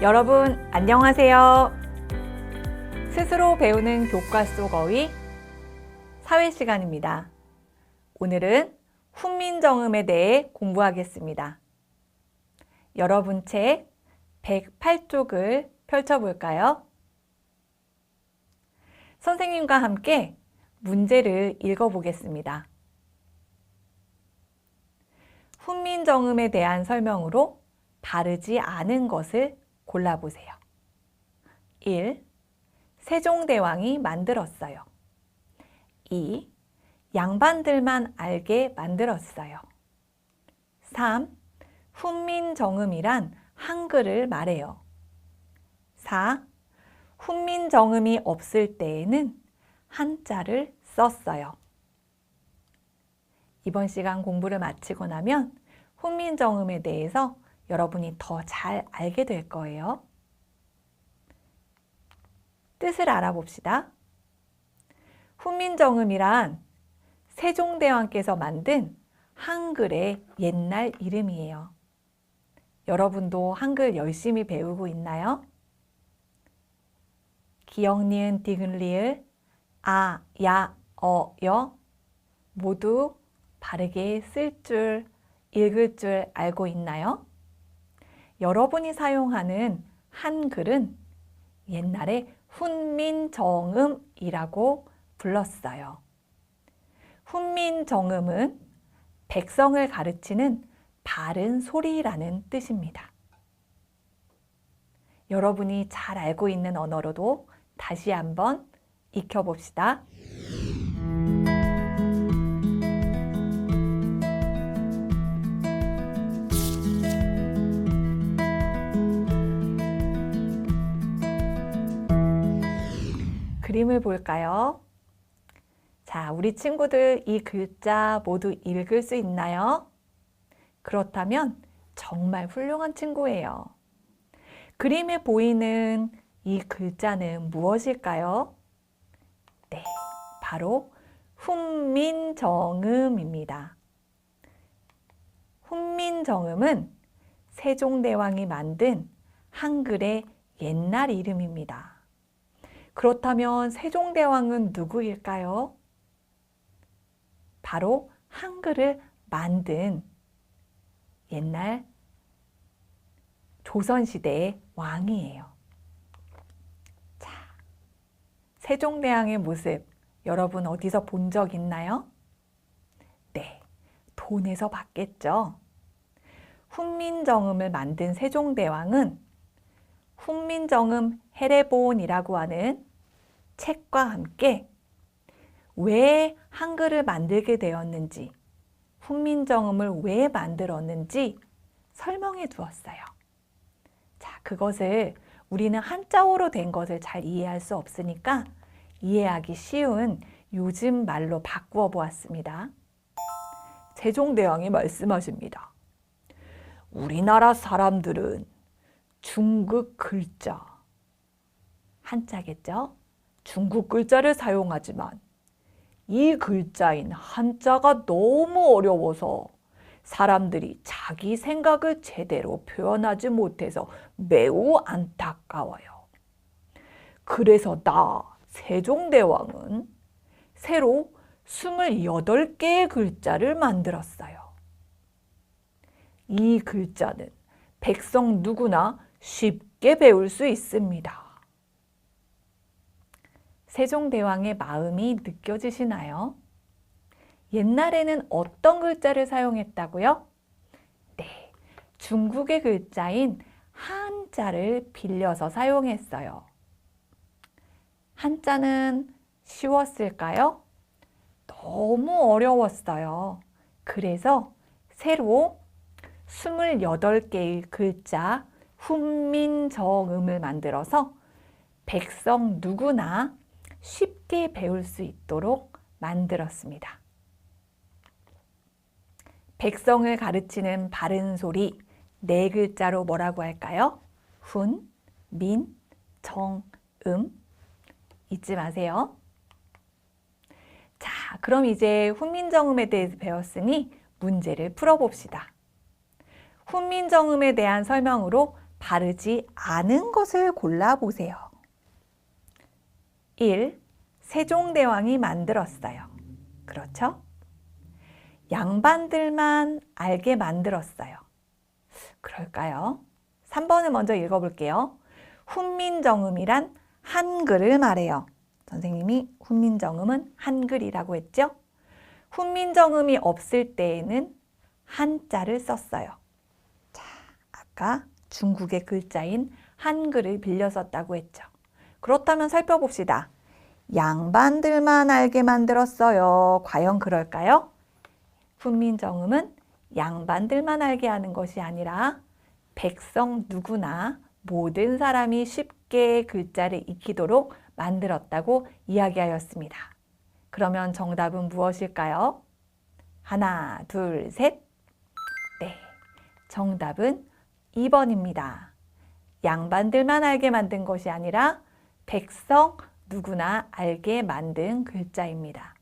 여러분, 안녕하세요. 스스로 배우는 교과 속 어휘 사회 시간입니다. 오늘은 훈민정음에 대해 공부하겠습니다. 여러분 책 108쪽을 펼쳐볼까요? 선생님과 함께 문제를 읽어보겠습니다. 훈민정음에 대한 설명으로 다르지 않은 것을 골라보세요. 1. 세종대왕이 만들었어요. 2. 양반들만 알게 만들었어요. 3. 훈민정음이란 한글을 말해요. 4. 훈민정음이 없을 때에는 한자를 썼어요. 이번 시간 공부를 마치고 나면 훈민정음에 대해서 여러분이 더 잘 알게 될 거예요. 뜻을 알아봅시다. 훈민정음이란 세종대왕께서 만든 한글의 옛날 이름이에요. 여러분도 한글 열심히 배우고 있나요? 기역, 니은, 디귿, 리을, 아, 야, 어, 여 모두 바르게 쓸 줄, 읽을 줄 알고 있나요? 여러분이 사용하는 한글은 옛날에 훈민정음이라고 불렀어요. 훈민정음은 백성을 가르치는 바른 소리라는 뜻입니다. 여러분이 잘 알고 있는 언어로도 다시 한번 익혀봅시다. 그림을 볼까요? 자, 우리 친구들 이 글자 모두 읽을 수 있나요? 그렇다면 정말 훌륭한 친구예요. 그림에 보이는 이 글자는 무엇일까요? 네, 바로 훈민정음입니다. 훈민정음은 세종대왕이 만든 한글의 옛날 이름입니다. 그렇다면 세종대왕은 누구일까요? 바로 한글을 만든 옛날 조선시대의 왕이에요. 자, 세종대왕의 모습 여러분 어디서 본 적 있나요? 네, 돈에서 봤겠죠. 훈민정음을 만든 세종대왕은 훈민정음 해례본이라고 하는 책과 함께 왜 한글을 만들게 되었는지, 훈민정음을 왜 만들었는지 설명해 두었어요. 자, 그것을 우리는 한자어로 된 것을 잘 이해할 수 없으니까 이해하기 쉬운 요즘 말로 바꾸어 보았습니다. 세종대왕이 말씀하십니다. 우리나라 사람들은 중국 글자, 한자겠죠? 중국 글자를 사용하지만 이 글자인 한자가 너무 어려워서 사람들이 자기 생각을 제대로 표현하지 못해서 매우 안타까워요. 그래서 나 세종대왕은 새로 28개의 글자를 만들었어요. 이 글자는 백성 누구나 쉽게 배울 수 있습니다. 세종대왕의 마음이 느껴지시나요? 옛날에는 어떤 글자를 사용했다고요? 네, 중국의 글자인 한자를 빌려서 사용했어요. 한자는 쉬웠을까요? 너무 어려웠어요. 그래서 새로 28개의 글자 훈민정음을 만들어서 백성 누구나 쉽게 배울 수 있도록 만들었습니다. 백성을 가르치는 바른 소리 네 글자로 뭐라고 할까요? 훈, 민, 정, 음. 잊지 마세요. 자, 그럼 이제 훈민정음에 대해서 배웠으니 문제를 풀어봅시다. 훈민정음에 대한 설명으로 바르지 않은 것을 골라보세요. 1. 세종대왕이 만들었어요. 그렇죠? 양반들만 알게 만들었어요. 그럴까요? 3번을 먼저 읽어볼게요. 훈민정음이란 한글을 말해요. 선생님이 훈민정음은 한글이라고 했죠? 훈민정음이 없을 때에는 한자를 썼어요. 자, 아까 중국의 글자인 한글을 빌려 썼다고 했죠. 그렇다면 살펴봅시다. 양반들만 알게 만들었어요. 과연 그럴까요? 훈민정음은 양반들만 알게 하는 것이 아니라 백성 누구나 모든 사람이 쉽게 글자를 익히도록 만들었다고 이야기하였습니다. 그러면 정답은 무엇일까요? 하나, 둘, 셋. 네. 정답은 2번입니다. 양반들만 알게 만든 것이 아니라 백성 누구나 알게 만든 글자입니다.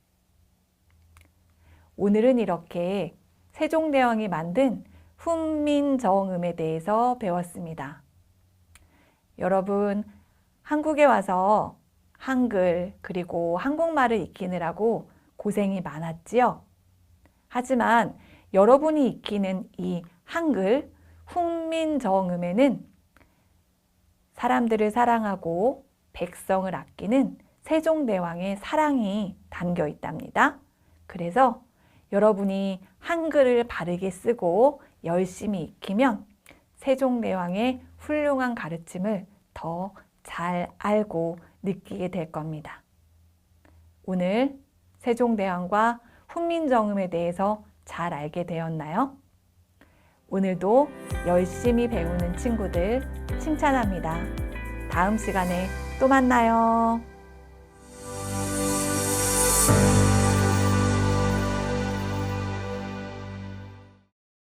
오늘은 이렇게 세종대왕이 만든 훈민정음에 대해서 배웠습니다. 여러분, 한국에 와서 한글 그리고 한국말을 익히느라고 고생이 많았지요? 하지만 여러분이 익히는 이 한글 훈민정음에는 사람들을 사랑하고 백성을 아끼는 세종대왕의 사랑이 담겨 있답니다. 그래서 여러분이 한글을 바르게 쓰고 열심히 익히면 세종대왕의 훌륭한 가르침을 더 잘 알고 느끼게 될 겁니다. 오늘 세종대왕과 훈민정음에 대해서 잘 알게 되었나요? 오늘도 열심히 배우는 친구들 칭찬합니다. 다음 시간에 또 만나요.